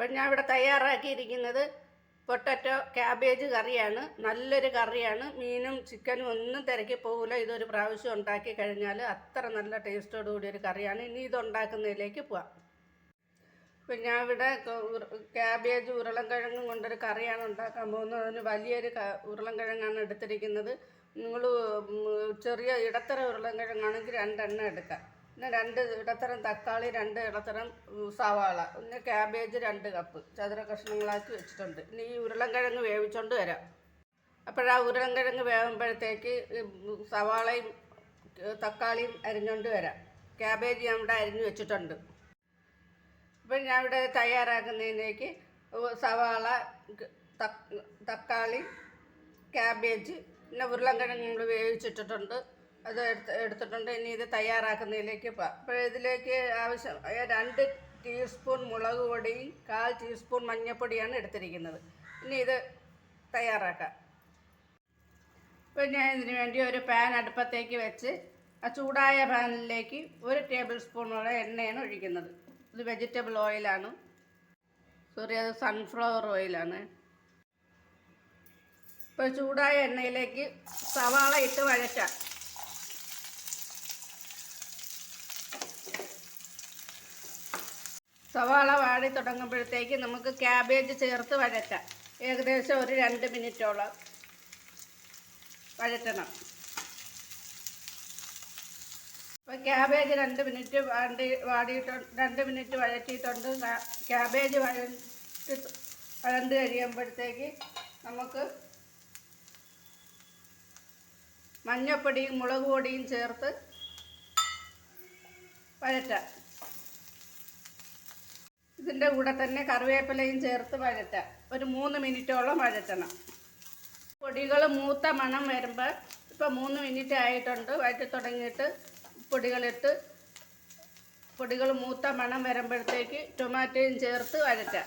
അപ്പം ഞാൻ ഇവിടെ തയ്യാറാക്കിയിരിക്കുന്നത് പൊട്ടറ്റോ ക്യാബേജ് കറിയാണ്. നല്ലൊരു കറിയാണ്. മീനും ചിക്കനും ഒന്നും തിരക്കി പോകില്ല ഇതൊരു പ്രാവശ്യം ഉണ്ടാക്കി കഴിഞ്ഞാൽ അത്ര നല്ല ടേസ്റ്റോടു കൂടി ഒരു കറിയാണ്. ഇനി ഇത് ഉണ്ടാക്കുന്നതിലേക്ക് പോവാം. ഇപ്പം ഞാൻ ഇവിടെ ക്യാബേജ് ഉരുളൻകിഴങ്ങും കൊണ്ടൊരു കറിയാണ് ഉണ്ടാക്കാൻ പോകുന്നത്. അതിന് വലിയൊരു ഉരുളൻകിഴങ്ങാണ് എടുത്തിരിക്കുന്നത്. നിങ്ങൾ ചെറിയ ഇടത്തരം ഉരുളൻകിഴങ്ങാണെങ്കിൽ രണ്ടെണ്ണം എടുക്കാം. പിന്നെ രണ്ട് ഇടത്തരം തക്കാളി രണ്ട് ഇടത്തരം സവാള. പിന്നെ ക്യാബേജ് രണ്ട് കപ്പ്. ചതുര കഷ്ണങ്ങളാക്കി വെച്ചിട്ടുണ്ട്. ഇനി ഈ ഉരുളൻകിഴങ്ങ് വേവിച്ചോണ്ട് വരാം. അപ്പോഴാ ഉരുളൻകിഴങ്ങ് വേകുമ്പോഴത്തേക്ക് ഉം, സവാളയും തക്കാളിയും അരിഞ്ഞോണ്ട് വരാം. ക്യാബേജ് ഞാൻ ഇവിടെ അരിഞ്ഞു വെച്ചിട്ടുണ്ട്. ഇപ്പം ഞാൻ ഇവിടെ തയ്യാറാക്കുന്നതിലേക്ക് സവാള തക്കാളി ക്യാബേജ് പിന്നെ ഉരുളൻകിഴങ്ങ് നമ്മൾ വേവിച്ചിട്ടിട്ടുണ്ട്. അത് എടുത്ത് എടുത്തിട്ടുണ്ട്. ഇനി ഇത് തയ്യാറാക്കുന്നതിലേക്ക് അപ്പോൾ ഇതിലേക്ക് ആവശ്യം രണ്ട് ടീസ്പൂൺ മുളക് പൊടിയും കാൽ ടീസ്പൂൺ മഞ്ഞൾപ്പൊടിയാണ് എടുത്തിരിക്കുന്നത്. ഇനി ഇത് തയ്യാറാക്കാം. ഞാൻ ഇതിന് വേണ്ടി ഒരു പാൻ അടുപ്പത്തേക്ക് വെച്ച് ആ ചൂടായ പാനിലേക്ക് ഒരു ടേബിൾ സ്പൂണോളം എണ്ണയാണ് ഒഴിക്കുന്നത്. ഇത് വെജിറ്റബിൾ ഓയിലാണ്. സോറി അത് സൺഫ്ലവർ ഓയിലാണ്. ഇപ്പോൾ ചൂടായ എണ്ണയിലേക്ക് സവാള ഇട്ട് വഴറ്റാം. സവാള വാടി തുടങ്ങുമ്പോഴത്തേക്ക് നമുക്ക് ക്യാബേജ് ചേർത്ത് വഴറ്റാം. ഏകദേശം ഒരു രണ്ട് മിനിറ്റോളം വഴറ്റണം. അപ്പോൾ ക്യാബേജ് രണ്ട് മിനിറ്റ് വാണ്ടി വാടിയിട്ടുണ്ട് രണ്ട് മിനിറ്റ് വഴറ്റിയിട്ടുണ്ട്. ക്യാബേജ് വഴറ്റി വഴണ്ട് കഴിയുമ്പോഴത്തേക്ക് നമുക്ക് മഞ്ഞപ്പൊടിയും മുളക് പൊടിയും ചേർത്ത് വഴറ്റാം. ഇതിന്റെ കൂടെ തന്നെ കറിവേപ്പിലയും ചേർത്ത് വഴറ്റാം. ഒരു മൂന്ന് മിനിറ്റോളം വഴറ്റണം. പൊടികൾ മൂത്ത മണം വരുമ്പോൾ ഇപ്പോൾ മൂന്ന് മിനിറ്റ് ആയിട്ടുണ്ട്. വഴറ്റി തുടങ്ങിയിട്ട് പൊടികളിട്ട് പൊടികൾ മൂത്ത മണം വരുമ്പോഴത്തേക്ക് ടൊമാറ്റോയും ചേർത്ത് വഴറ്റാം.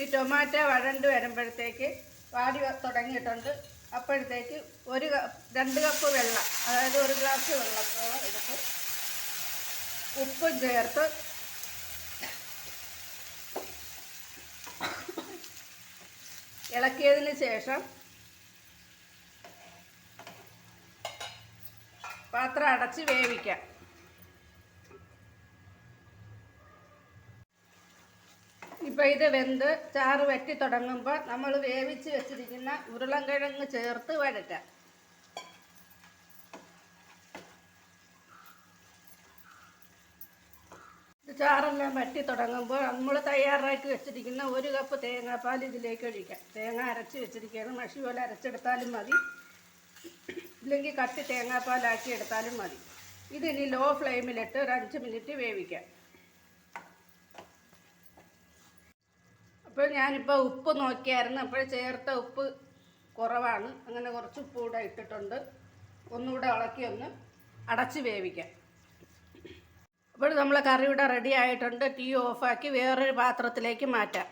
ഈ ടൊമാറ്റോ വഴണ്ട് വരുമ്പോഴത്തേക്ക് വാടി തുടങ്ങിയിട്ടുണ്ട്. അപ്പോഴത്തേക്ക് ഒരു രണ്ട് കപ്പ് വെള്ളം അതായത് ഒരു ഗ്ലാസ് വെള്ളത്തോളം എടുത്ത് ഉപ്പും ചേർത്ത് ഇളക്കിയതിന് ശേഷം പാത്രം അടച്ച് വേവിക്കാം. ഇപ്പോൾ ഇത് വെന്ത് ചാറ് വറ്റി തുടങ്ങുമ്പോൾ നമ്മൾ വേവിച്ച് വെച്ചിരിക്കുന്ന ഉരുളൻകിഴങ്ങ് ചേർത്ത് വഴറ്റാം ചാറെല്ലാം വറ്റി തുടങ്ങുമ്പോൾ നമ്മൾ തയ്യാറാക്കി വെച്ചിരിക്കുന്ന ഒരു കപ്പ് തേങ്ങാപ്പാൽ ഇതിലേക്ക് ഒഴിക്കാം. തേങ്ങ അരച്ച് വെച്ചിരിക്കുകയാണ്. മഷി പോലെ അരച്ചെടുത്താലും മതി. ഇല്ലെങ്കിൽ കട്ടി തേങ്ങാപ്പാലാക്കി എടുത്താലും മതി. ഇതിനി ലോ ഫ്ലെയിമിലിട്ട് ഒരു അഞ്ച് മിനിറ്റ് വേവിക്കാം. അപ്പോൾ ഞാനിപ്പോൾ ഉപ്പ് നോക്കിയായിരുന്നു. അപ്പോൾ ചേർത്ത ഉപ്പ് കുറവാണ്. അങ്ങനെ കുറച്ച് ഉപ്പ് കൂടെ ഇട്ടിട്ടുണ്ട്. ഒന്നുകൂടെ ഇളക്കി ഒന്ന് അടച്ച് വേവിക്കാം. അപ്പോൾ നമ്മളെ കറി റെഡി ആയിട്ടുണ്ട്. ടീ ഓഫാക്കി വേറൊരു പാത്രത്തിലേക്ക് മാറ്റാം.